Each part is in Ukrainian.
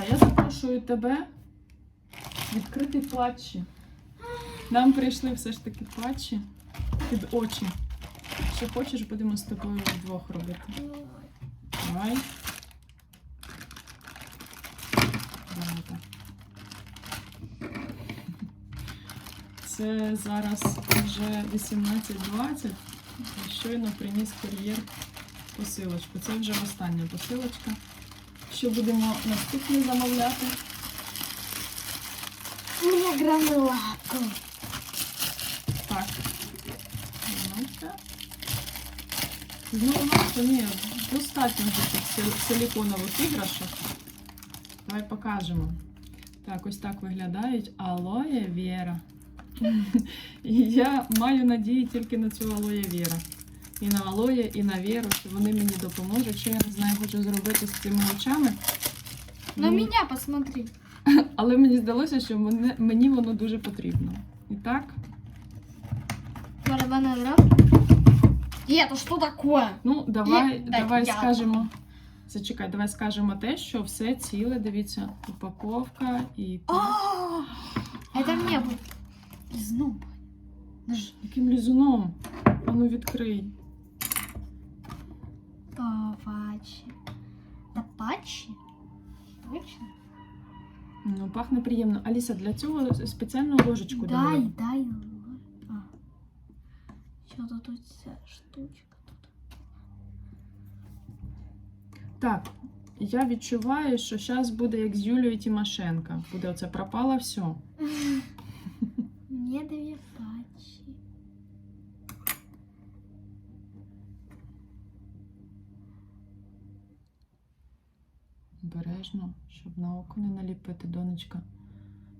Аліса, я запрошую тебе відкрити патчі. Нам прийшли все ж таки патчі під очі. Що хочеш, будемо з тобою вдвох робити. Давай. Давай так. Це зараз вже 18.20. Щойно приніс кур'єр посилочку. Це вже остання посилочка. Що будемо наступне замовляти? У меня гранату. Так. Знову нащо? Ні, достатньо вже цих силіконових іграшок. Давай покажемо. Так, ось так виглядають алоє Віра. Я маю надії тільки на цю алоє Віра. І на алоє, і на віру, що вони мені допоможуть. Що я не знаю, хочу зробити з цими очами. На Ну, меня посмотри. Але мені здалося, що мене, мені воно дуже потрібно. І так, Барабанная драк. И это что такое? ну давай, Є- давай я. скажемо. Зачекай, давай скажемо те, що все ціле, дивіться, упаковка і. А, Это мне будет. Зноб. Яким лізуном? Ану відкрий. Папачи. Да патчи? Точно? Ну, пахне приємно. Аліса, для цього спеціальну ложечку Дай, давай. дай. А. Что-то тут вся штучка тут. Так, я відчуваю, що зараз буде як з Юлією Тимошенко. Буде оце пропало все. Мне две Обережно, щоб на око не наліпити, донечка.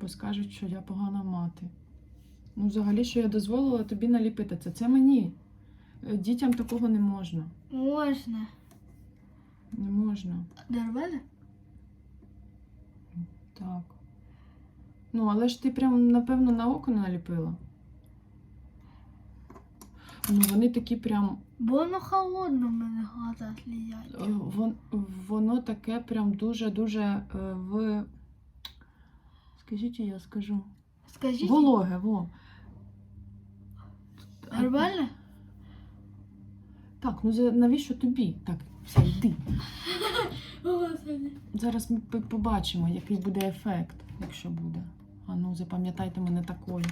Бо скажуть, що я погана мати. Ну, взагалі, що я дозволила тобі наліпити це. Це мені. Е, Дітям такого не можна. Можно. Не можна. Нормально? Так. Ну, але ж ти прям, напевно, на око наліпила. Ну, вони такі прям. Бо воно холодно в мене глаза е, слізять. Вон, воно таке прям дуже-дуже е, в. Скажіть, я скажу. Скажіть, Вологе, во. нормально? Так, ну за- навіщо тобі? Так, все, йди. Зараз ми по- побачимо, який буде ефект, якщо буде. А ну, запам'ятайте мене такою.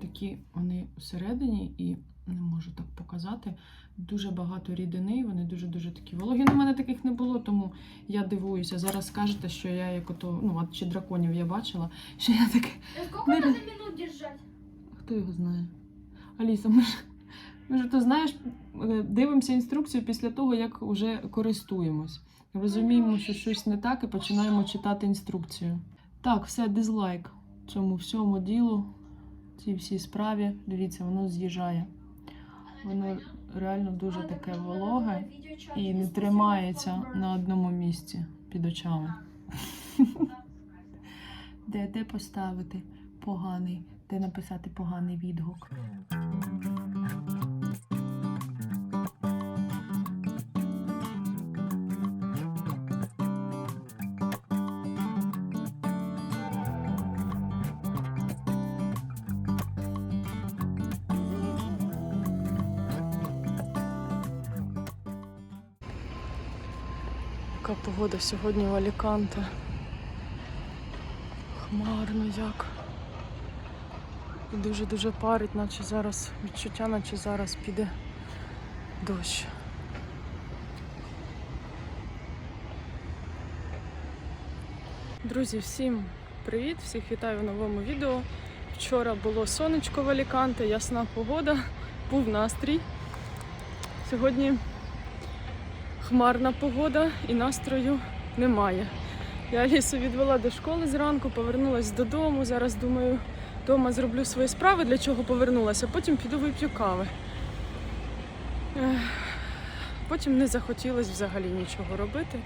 Такі вони всередині і не можу так показати. Дуже багато рідини, вони дуже-дуже такі вологі. Ну, у мене таких не було, тому я дивуюся. Зараз скажете, що я як ото, ну, а чи драконів я бачила, що я таке. Сколько надо минут держать? Хто його знає? Аліса, ми ж, ми ж то знаєш, е, дивимося інструкцію після того, як вже користуємось. Розуміємо, що щось не так, і починаємо читати інструкцію. Так, все, дизлайк цьому всьому ділу, цій всій справі. Дивіться, воно з'їжджає. Воно реально дуже таке вологе і не тримається на одному місці під очами. Де, де поставити поганий, де написати поганий відгук. Яка погода сьогодні в Аліканте. Хмарно як. І дуже-дуже парить, наче зараз відчуття, наче зараз піде дощ. Друзі, всім привіт! Всіх вітаю в новому відео. Вчора було сонечко в Аліканте, ясна погода, був настрій. Сьогодні хмарна погода і настрою немає. Я Алісу відвела до школи зранку, повернулася додому. Зараз думаю, вдома зроблю свої справи, для чого повернулася, потім піду вип'ю кави. Потім не захотілося взагалі нічого робити.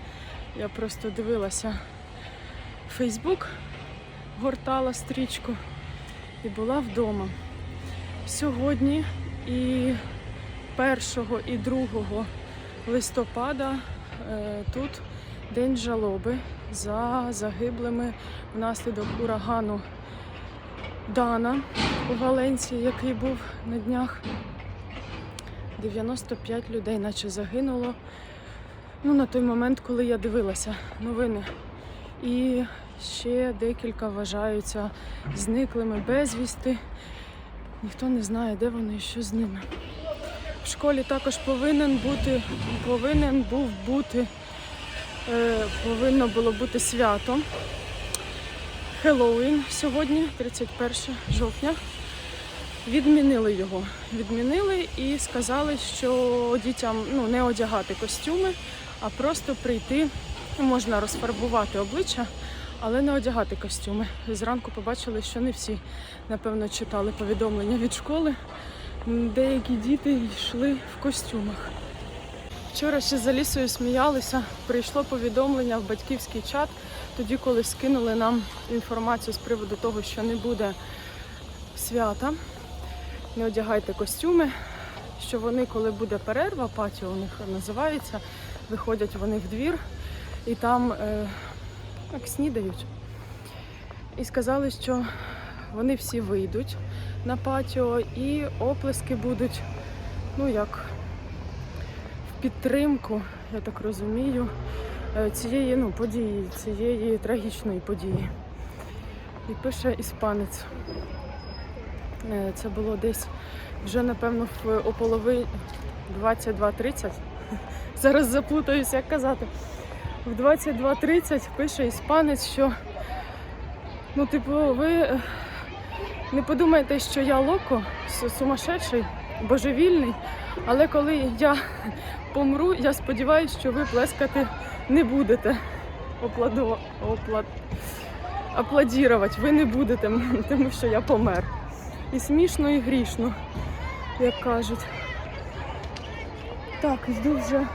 Я просто дивилася Фейсбук, гортала стрічку і була вдома. Сьогодні і 1 і 2 листопада е, тут День жалоби за загиблими внаслідок урагану Дана у Валенції, який був на днях. 95 людей, наче загинуло. Ну, на той момент, коли я дивилася новини. І ще декілька вважаються зниклими безвісти. Ніхто не знає, де вони і що з ними. В школі також повинен бути, повинен був бути, е, повинно було бути свято. Хеллоуін сьогодні, 31 жовтня. Відмінили його. Відмінили і сказали, що дітям ну, не одягати костюми, а просто прийти. Можна розфарбувати обличчя, але не одягати костюми. Зранку побачили, що не всі, напевно, читали повідомлення від школи. Деякі діти йшли в костюмах. Вчора ще за лісою сміялися. Прийшло повідомлення в батьківський чат, тоді, коли скинули нам інформацію з приводу того, що не буде свята. Не одягайте костюми. Що вони, коли буде перерва, патіо у них називається, виходять вони в двір і там е, як снідають. І сказали, що вони всі вийдуть на патіо і оплески будуть, ну як в підтримку, я так розумію, е, цієї ну, події, цієї трагічної події. І пише іспанець. Е, Це було десь вже, напевно, в о половині 22.30. Зараз заплутаюся, як казати. В 22.30 пише іспанець, що ну, типу, ви е, не подумайте, що я локо, сумасшедший, божевільний, але коли я помру, я сподіваюся, що ви плескати не будете. Опладу... Оплад... Аплодірувати ви не будете, тому що я помер. І смішно, і грішно, як кажуть. Так, йду вже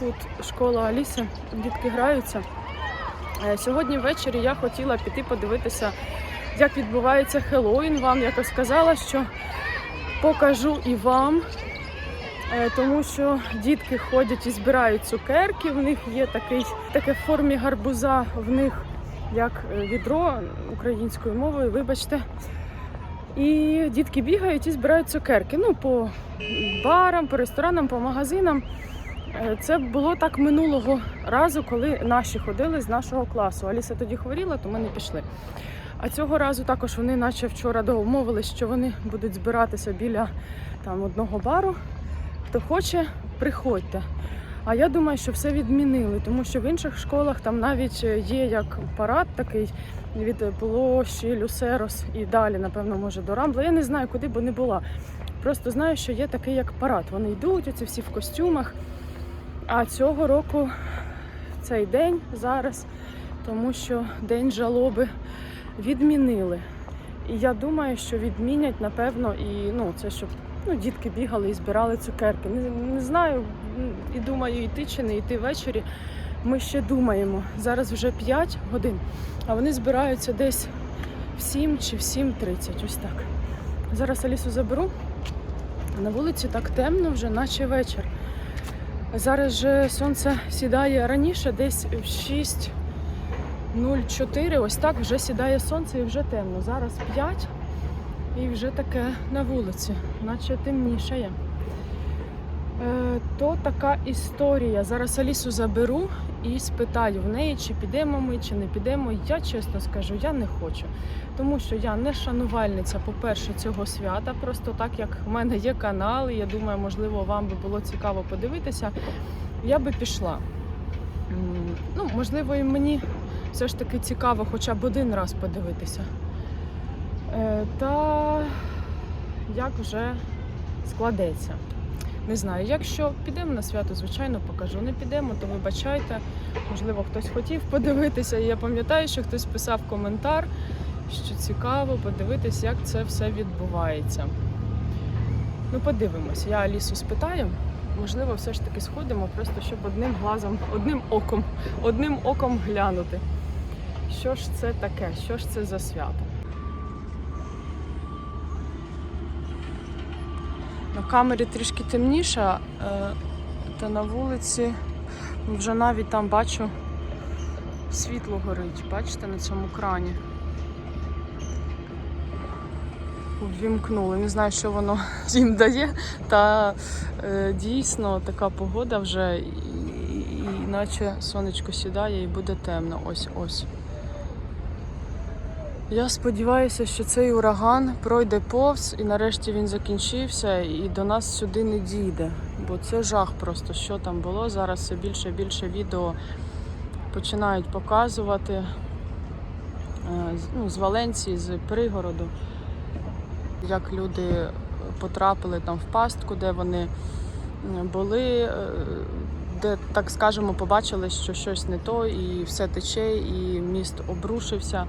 тут школа Аліси, дітки граються. Е, Сьогодні ввечері я хотіла піти подивитися, як відбувається Хеллоуін. Вам якось сказала, що покажу і вам, Е, тому що дітки ходять і збирають цукерки. В них є такий, таке в формі гарбуза, в них як е, відро українською мовою, вибачте. І дітки бігають і збирають цукерки. Ну, по барам, по ресторанам, по магазинам. Е, Це було так минулого разу, коли наші ходили з нашого класу. Аліса тоді хворіла, то ми не пішли. А цього разу також вони, наче вчора домовились, що вони будуть збиратися біля там одного бару. Хто хоче, приходьте. А я думаю, що все відмінили, тому що в інших школах там навіть є як парад такий від площі Люсерос і далі, напевно, може до Рамбла. Я не знаю, куди б не була. Просто знаю, що є такий як парад. Вони йдуть, оці всі в костюмах. А цього року цей день зараз, тому що день жалоби відмінили. І я думаю, що відмінять, напевно, і ну, це щоб ну, дітки бігали і збирали цукерки. Не, не знаю, і думаю, йти чи не йти ввечері. Ми ще думаємо. Зараз вже 5 годин, а вони збираються десь в 7 чи в 7.30. Ось так. Зараз Алісу заберу. На вулиці так темно вже, наче вечір. Зараз же сонце сідає раніше, десь в 6.04. Ось так вже сідає сонце і вже темно. Зараз 5 і вже таке на вулиці, наче темнішає. Е, то така історія. Зараз Алісу заберу і спитаю в неї, чи підемо ми, чи не підемо. Я чесно скажу, я не хочу. Тому що я не шанувальниця, по-перше, цього свята. Просто так як в мене є канал, і я думаю, можливо, вам би було цікаво подивитися. Я би пішла. Ну, можливо, і мені все ж таки цікаво хоча б один раз подивитися. Е, Та як вже складеться. Не знаю, якщо підемо на свято, звичайно, покажу. Не підемо, то вибачайте. Можливо, хтось хотів подивитися. І я пам'ятаю, що хтось писав коментар, що цікаво подивитись, як це все відбувається. Ну, подивимось. Я Алісу спитаю. Можливо, все ж таки сходимо, просто щоб одним глазом, одним оком, одним оком глянути. Що ж це таке? Що ж це за свято? На камері трішки темніше, е, та на вулиці вже навіть там бачу Світло горить, бачите, на цьому крані. Ввімкнули. Не знаю, що воно їм дає. Та е, дійсно така погода вже, і, і, і наче сонечко сідає і буде темно. Ось ось. Я сподіваюся, що цей ураган пройде повз і нарешті він закінчився і до нас сюди не дійде. Бо це жах просто, що там було. Зараз все більше і більше відео починають показувати е, ну, з Валенції, з пригороду, як люди потрапили там в пастку, де вони були, е, де, так скажемо, побачили, що щось не то, і все тече, і міст обрушився.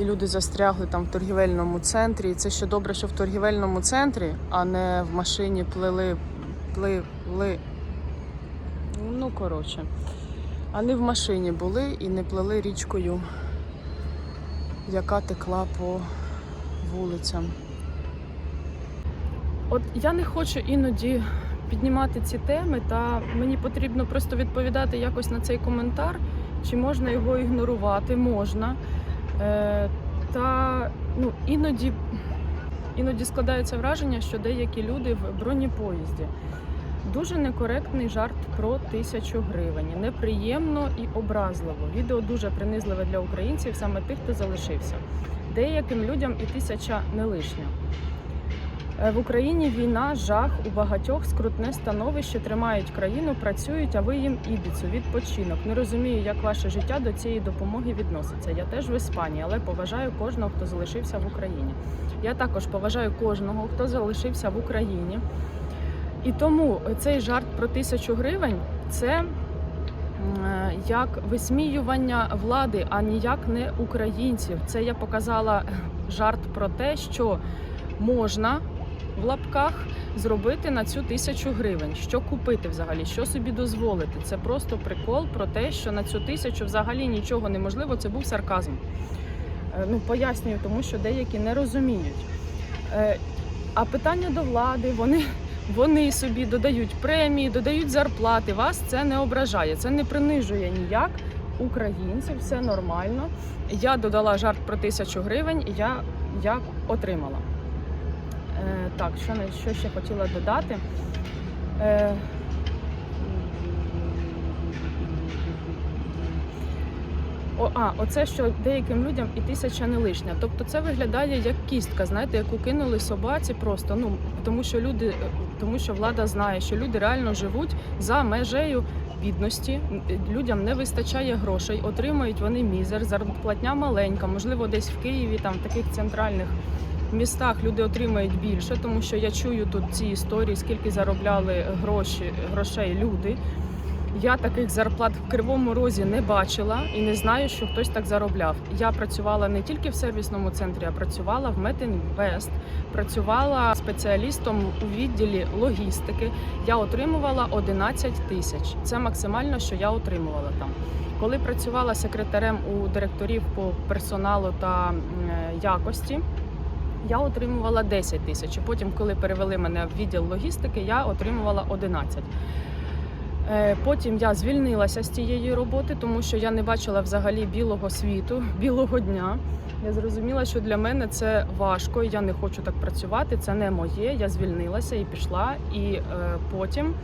І люди застрягли там в торгівельному центрі. І це ще добре, що в торгівельному центрі, а не в машині плили, пливли. Ну, коротше. А не в машині були і не плили річкою, яка текла по вулицям. От я не хочу іноді піднімати ці теми, та мені потрібно просто відповідати якось на цей коментар, чи можна його ігнорувати, можна. Е, та ну, іноді, іноді складається враження, що деякі люди в бронепоїзді. Дуже некоректний жарт про тисячу гривень. Неприємно і образливо. Відео дуже принизливе для українців, саме тих, хто залишився. Деяким людям і тисяча не лишня. Е, В Україні війна, жах у багатьох скрутне становище, тримають країну, працюють, а ви їм ібіцу, відпочинок. Не розумію, як ваше життя до цієї допомоги відноситься. Я теж в Іспанії, але поважаю кожного, хто залишився в Україні. Я також поважаю кожного, хто залишився в Україні. І тому цей жарт про тисячу гривень це е, як висміювання влади, а ніяк не українців. Це я показала е, жарт про те, що можна в лапках зробити на цю тисячу гривень. Що купити взагалі, що собі дозволити. Це просто прикол про те, що на цю тисячу взагалі нічого неможливо. Це був сарказм. Е, Ну, пояснюю, тому що деякі не розуміють. Е, А питання до влади, вони, вони собі додають премії, додають зарплати. Вас це не ображає, це не принижує ніяк українців, все нормально. Я додала жарт про тисячу гривень, і я, я отримала. Е, так, що, що ще хотіла додати? Е, О, а, оце що деяким людям і тисяча не лишня. Тобто це виглядає як кістка, знаєте, яку кинули собаці просто. Ну тому що люди, е, тому що влада знає, що люди реально живуть за межею бідності. Людям не вистачає грошей, отримують вони мізер, зарплатня маленька, можливо, десь в Києві, там в таких центральних містах люди отримають більше, тому що я чую тут ці історії, скільки заробляли гроші, грошей люди. Я таких зарплат в Кривому Розі не бачила і не знаю, що хтось так заробляв. Я працювала не тільки в сервісному центрі, а працювала в Метінвест, працювала спеціалістом у відділі логістики. Я отримувала 11 тисяч. Це максимально, що я отримувала там. Коли працювала секретарем у директорів по персоналу та е, якості. Я отримувала 10 тисяч. Потім, коли перевели мене в відділ логістики, я отримувала 11. Е, Потім я звільнилася з цієї роботи, тому що я не бачила взагалі білого світу, білого дня. Я зрозуміла, що для мене це важко, я не хочу так працювати. Це не моє. Я звільнилася і пішла. І е, потім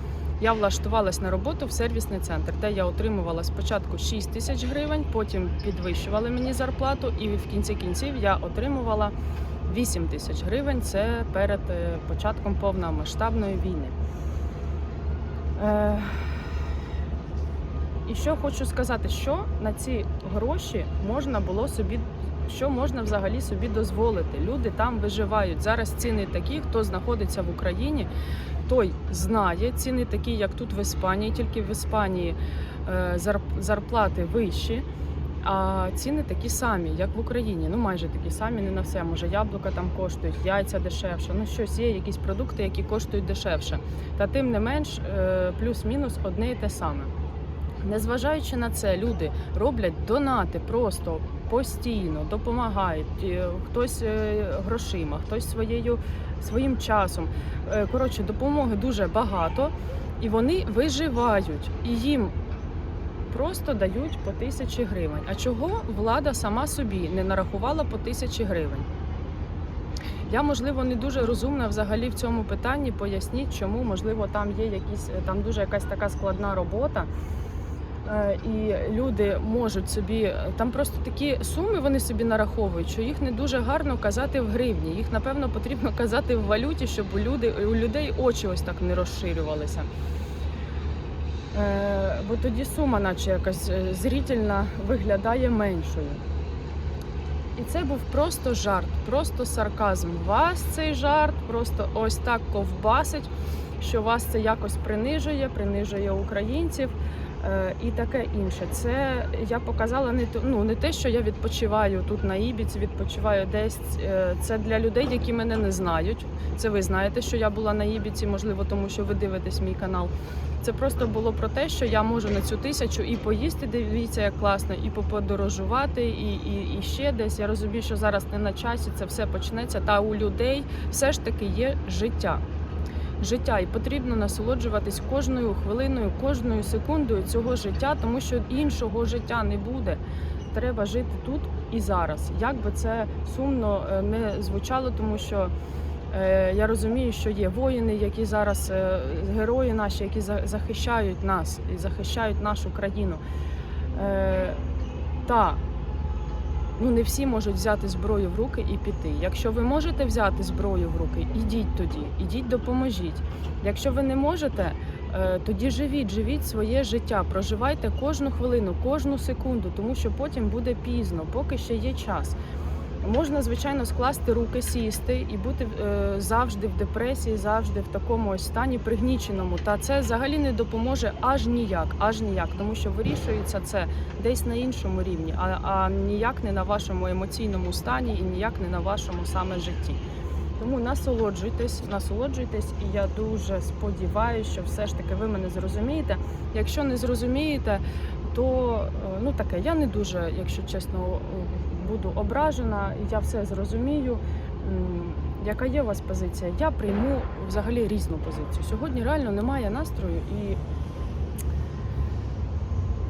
я влаштувалась на роботу в сервісний центр, де я отримувала спочатку 6 тисяч гривень, потім підвищували мені зарплату, і в кінці кінців я отримувала 8 тисяч гривень. Це перед е, початком повномасштабної війни. Е, і що хочу сказати, що на ці гроші можна було собі, що можна взагалі собі дозволити. Люди там виживають. Зараз ціни такі, хто знаходиться в Україні, той знає ціни такі, як тут в Іспанії, тільки в Іспанії е, зарплати вищі. А ціни такі самі, як в Україні. Ну майже такі самі, не на все. Може, яблука там коштують, яйця дешевше. Ну щось є, якісь продукти, які коштують дешевше. Та тим не менш, е, плюс-мінус одне і те саме. Незважаючи на це, люди роблять донати просто постійно, допомагають. Е, Хтось е, грошима, хтось своєю своїм часом. Коротше, допомоги дуже багато, і вони виживають. І їм просто дають по тисячі гривень. А чого влада сама собі не нарахувала по тисячі гривень? Я, можливо, не дуже розумна взагалі в цьому питанні. Поясніть, чому, можливо, там є якісь там дуже якась така складна робота. Е, І люди можуть собі там просто такі суми вони собі нараховують, що їх не дуже гарно казати в гривні. Їх напевно потрібно казати в валюті, щоб у люди у людей очі ось так не розширювалися. Е, Бо тоді сума, наче якась е, зрительна, виглядає меншою. І це був просто жарт, просто сарказм. Вас цей жарт просто ось так ковбасить, що вас це якось принижує, принижує українців і таке інше. Це я показала не ну, не те, що я відпочиваю тут на Ібіці, відпочиваю десь. Е, Це для людей, які мене не знають. Це ви знаєте, що я була на Ібіці, можливо, тому що ви дивитесь мій канал. Це просто було про те, що я можу на цю тисячу і поїсти, дивіться, як класно, і поподорожувати, і, і, і ще десь. Я розумію, що зараз не на часі це все почнеться. Та у людей все ж таки є життя. Життя, і потрібно насолоджуватись кожною хвилиною, кожною секундою цього життя, тому що іншого життя не буде. Треба жити тут і зараз. Як би це сумно е, не звучало, тому що Е, Я розумію, що є воїни, які зараз е, герої наші, які за- захищають нас і захищають нашу країну. Та ну не всі можуть взяти зброю в руки і піти. Якщо ви можете взяти зброю в руки, ідіть тоді, ідіть, допоможіть. Якщо ви не можете, е, тоді живіть, живіть своє життя, проживайте кожну хвилину, кожну секунду, тому що потім буде пізно, поки ще є час. Можна, звичайно, скласти руки, сісти і бути е, завжди в депресії, завжди в такому ось стані пригніченому. Та це взагалі не допоможе аж ніяк, аж ніяк, тому що вирішується це десь на іншому рівні, а, а ніяк не на вашому емоційному стані і ніяк не на вашому саме житті. Тому насолоджуйтесь, насолоджуйтесь, і я дуже сподіваюся, що все ж таки ви мене зрозумієте. Якщо не зрозумієте, то е, ну таке, я не дуже, якщо чесно, буду ображена, я все зрозумію. Яка є у вас позиція? Я прийму взагалі різну позицію. Сьогодні реально немає настрою і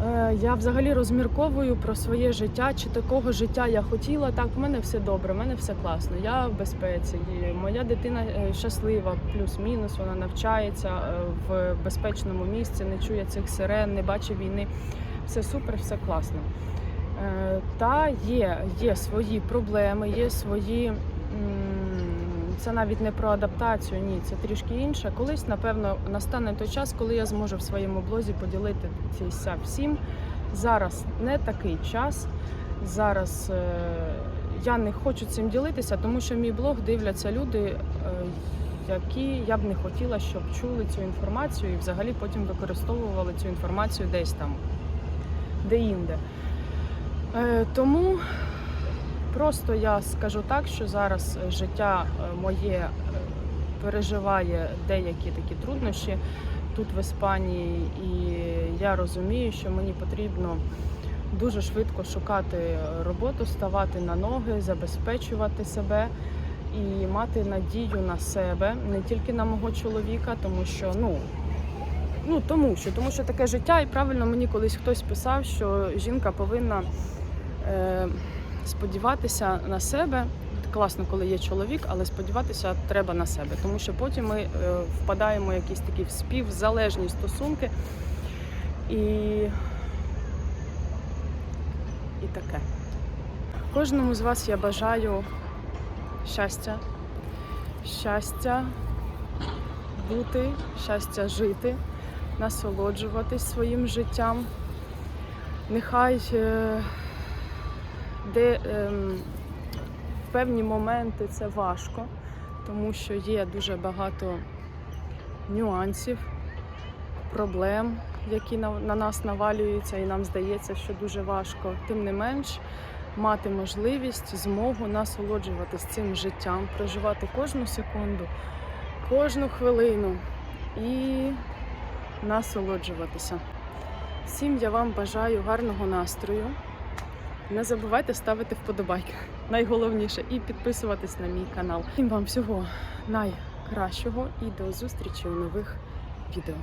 е, я взагалі розмірковую про своє життя, чи такого життя я хотіла. Так, в мене все добре, в мене все класно. Я в безпеці. Моя дитина е, щаслива, плюс-мінус. Вона навчається е, в безпечному місці, не чує цих сирен, не бачить війни. Все супер, все класно. Е, Та є, є свої проблеми, є свої. Це навіть не про адаптацію, ні, це трішки інше. Колись, напевно, настане той час, коли я зможу в своєму блозі поділити ся всім. Зараз не такий час. Зараз е, я не хочу цим ділитися, тому що мій блог дивляться люди, е, які я б не хотіла, щоб чули цю інформацію і взагалі потім використовували цю інформацію десь там, де-інде. Е, Тому просто я скажу так, що зараз е, життя е, моє переживає деякі такі труднощі тут в Іспанії, і я розумію, що мені потрібно дуже швидко шукати роботу, ставати на ноги, забезпечувати себе і мати надію на себе, не тільки на мого чоловіка, тому що ну. Ну тому що, тому що таке життя, і правильно мені колись хтось писав, що жінка повинна сподіватися на себе. Класно, коли є чоловік, але сподіватися треба на себе, тому що потім ми е, впадаємо в якісь такі співзалежні стосунки і, і таке. Кожному з вас я бажаю щастя, щастя бути, щастя жити, насолоджуватись своїм життям. Нехай е, де ем, в певні моменти це важко, тому що є дуже багато нюансів, проблем, які на, на нас навалюються, і нам здається, що дуже важко. Тим не менш, мати можливість, змогу насолоджуватись цим життям, проживати кожну секунду, кожну хвилину і насолоджуватися. Всім я вам бажаю гарного настрою. Не забувайте ставити вподобайки. Найголовніше і підписуватись на мій канал. Всім вам всього найкращого і до зустрічі у нових відео.